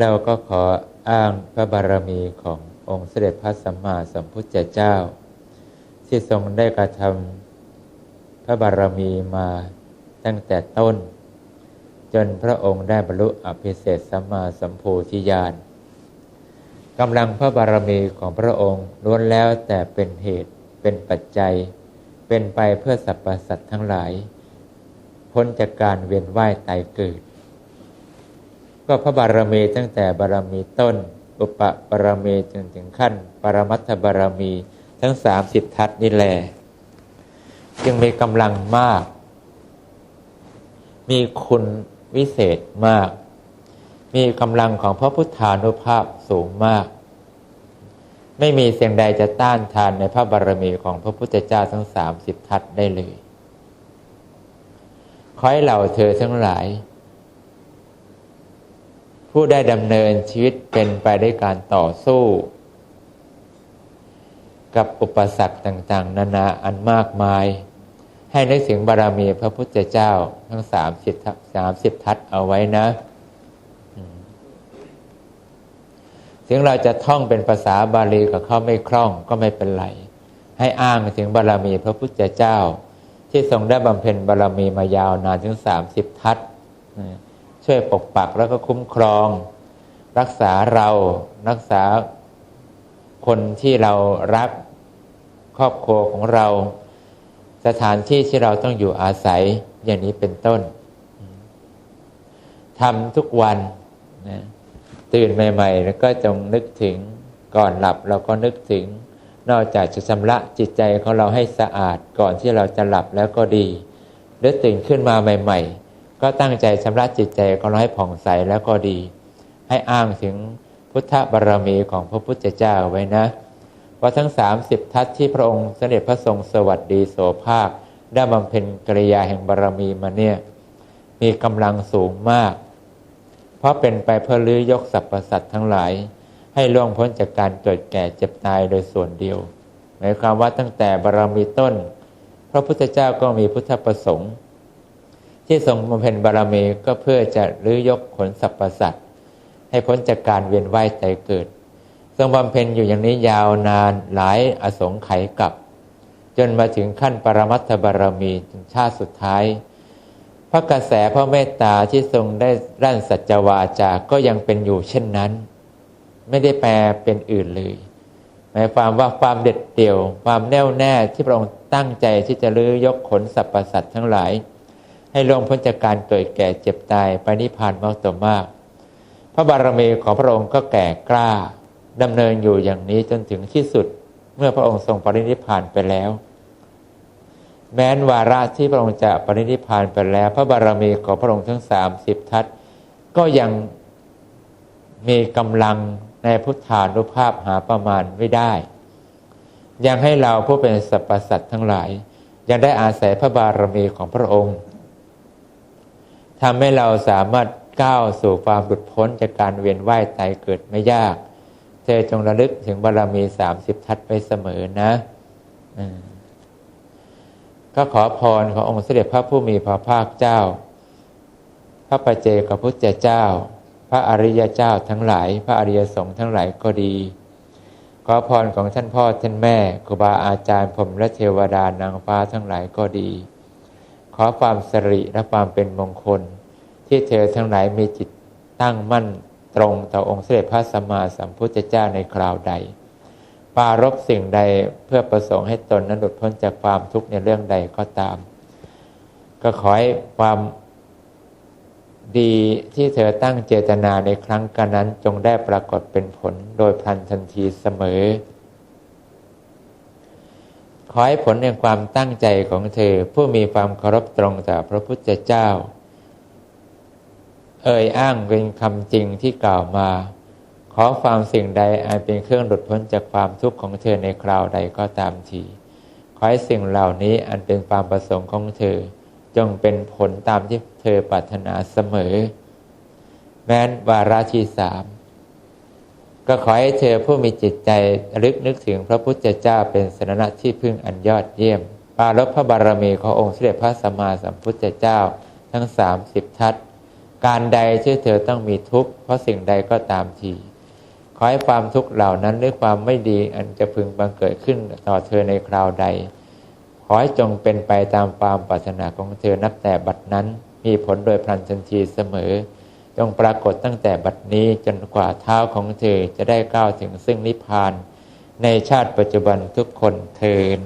เราก็ขออ้างพระบารมีขององค์เสด็จพระสัมมาสัมพุทธเจ้า ที่ทรงได้กระทำพระบารมีมาตั้งแต่ต้น จนพระองค์ได้บรรลุอภิเศษสัมมาสัมโพธิญาณกำลังพระบารมีของพระองค์ล้วนแล้วแต่เป็นเหตุเป็นปัจจัย เป็นไปเพื่อสรรพสัตว์ทั้งหลาย พ้นจากการเวียนว่ายตายเกิด ก็พระบารมีตั้งแต่บารมีต้น อุปบารมีจนถึงขั้น ปรมัตถบารมีทั้งสามสิบทัศนี่แหละจึงมีกำลังมาก มีคุณวิเศษมาก มีกำลังของพระพุทธานุภาพสูงมาก ไม่มีเสียงใดจะต้านทานในพระบารมีของพระพุทธเจ้าทั้งสามสิบทัศได้เลยขอให้เราเธอทั้งหลาย ผู้ได้ดำเนินชีวิตเป็นไปได้วยการต่อสู้ กับอุปสรรคต่างๆ นานาอันมากมาย ให้นึกถึงบารรมีพระพุทธเจ้าทั้งสามสิบสามสิบทัศเอาไว้นะถึงเราจะท่องเป็นภาษาบาลีกับเขาไม่คล่องก็ไม่เป็นไร ให้อ้างถึงบารรมีพระพุทธเจ้า ที่ทรงได้บำเพ็ญบารรมีมายาวนานถึงสามสิบทัศ ช่วยปกปักแล้วก็คุ้มครอง รักษาเรารักษาคนที่เรารักครอบครัวของเรา สถานที่ที่เราต้องอยู่อาศัยอย่างนี้เป็นต้นทำทุกวันนะตื่นใหม่ ๆ แล้วก็จงนึกถึงก่อนหลับเราก็นึกถึง นอกจากจะชำระจิตใจของเราให้สะอาดก่อนที่เราจะหลับแล้วก็ดี หรือตื่นขึ้นมาใหม่ ๆ ก็ตั้งใจชำระจิตใจของเราให้ผ่องใสแล้วก็ดี ให้อ้างถึงพุทธบารรมีของพระพุทธเจ้าไว้นะว่าทั้งสามสิบทัศที่พระองค์เสด็จพระทรงสวัสดีโสภาค ได้บำเพ็ญกิริยาแห่งบารรมีมาเนี่ย มีกำลังสูงมาก เพราะเป็นไปเพื่อลื้อยกสรรพสัตว์ทั้งหลาย ให้ล่วงพ้นจากการเกิดแก่เจ็บตายโดยส่วนเดียว หมายความว่าตั้งแต่บารมีต้น พระพุทธเจ้าก็มีพุทธประสงค์ ที่ทรงบำเพ็ญบารมีก็เพื่อจะลื้อยกขนสรรพสัตว์ให้พ้นจากการเวียนว่ายใจเกิด ทรงบำเพ็ญอยู่อย่างนี้ยาวนานหลายอสงไขยกับ จนมาถึงขั้นปรมัตถบารมีถึงชาติสุดท้าย พระกระแสพระเมตตาที่ทรงได้รั่นสัจวาจาก็ยังเป็นอยู่เช่นนั้น ไม่ได้แปลเป็นอื่นเลยหมายความว่าความเด็ดเดี่ยว ความแน่วแน่ที่พระองค์ตั้งใจที่จะลื้อยกขนสรรพสัตว์ทั้งหลาย ให้ลงพ้นจากการเกิดแก่เจ็บตายไปนิพพานมากต่อมาก พระบารมีของพระองค์ก็แก่กล้าดำเนินอยู่อย่างนี้จนถึงที่สุดเมื่อพระองค์ทรงปรินิพพานไปแล้ว แม้นวาระที่พระองค์จะปรินิพานไปแล้ว พระบารมีของพระองค์ทั้งสามสิบทัศก็ยังมีกำลังในพุทธานุภาพหาประมาณไม่ได้ ยังให้เราผู้เป็นสรรพสัตว์ทั้งหลาย ยังได้อาศัยพระบารมีของพระองค์ ทำให้เราสามารถก้าวสู่ความหลุดพ้นจากการเวียนว่ายตายเกิดไม่ยากเธอจงระลึกถึงบารมีสามสิบทัศไปเสมอนะอก็ขอพรขององค์เสด็จพระผู้มีพระภาคเจ้า พระปัจเจกพุทธเจ้า พระอริยเจ้าทั้งหลาย พระอริยสงฆ์ทั้งหลายก็ดี ขอพรของท่านพ่อท่านแม่ครูบาอาจารย์ผมและเทวดานางฟ้าทั้งหลายก็ดี ขอความสริและความเป็นมงคล ที่เธอทั้งหลายมีจิตตั้งมั่นตรงต่อองค์เสด็จพระสัมมาสัมพุทธเจ้าในคราวใด ปารบสิ่งใดเพื่อประสงค์ให้ตนนั้นหลุดพ้นจากความทุกข์ในเรื่องใดก็ตาม ก็ขอให้ความดีที่เธอตั้งเจตนาในครั้งกันนั้นจงได้ปรากฏเป็นผลโดยพลันทันทีเสมอ ขอให้ผลในความตั้งใจของเธอ ผู้มีความเคารพตรงต่อพระพุทธเจ้า เอ่ยอ้างเป็นคำจริงที่กล่าวมา ขอความสิ่งใดอันเป็นเครื่องหลุดพ้นจากความทุกข์ของเธอในคราวใดก็ตามทีขอให้สิ่งเหล่านี้อันเป็นความประสงค์ของเธอ จงเป็นผลตามที่เธอปรารถนาเสมอ แม้นวาระที่สาม ก็ขอให้เธอผู้มีจิตใจลึกนึกถึงพระพุทธเจ้าเป็นสนณะที่พึ่งอันยอดเยี่ยม ปารบพระบารมีขององค์เสด็จพระสัมมาสัมพุทธเจ้าทั้งสามสิบทัศการใดที่เธอต้องมีทุกข์เพราะสิ่งใดก็ตามที ขอให้ความทุกข์เหล่านั้นหรือความไม่ดีอันจะพึงบังเกิดขึ้นต่อเธอในคราวใด ขอให้จงเป็นไปตามความปรารถนาของเธอนับแต่บัดนั้นมีผลโดยพลันทันทีเสมอ จงปรากฏตั้งแต่บัดนี้จนกว่าเท้าของเธอจะได้ก้าวถึงซึ่งนิพพาน ในชาติปัจจุบันทุกคนเทิน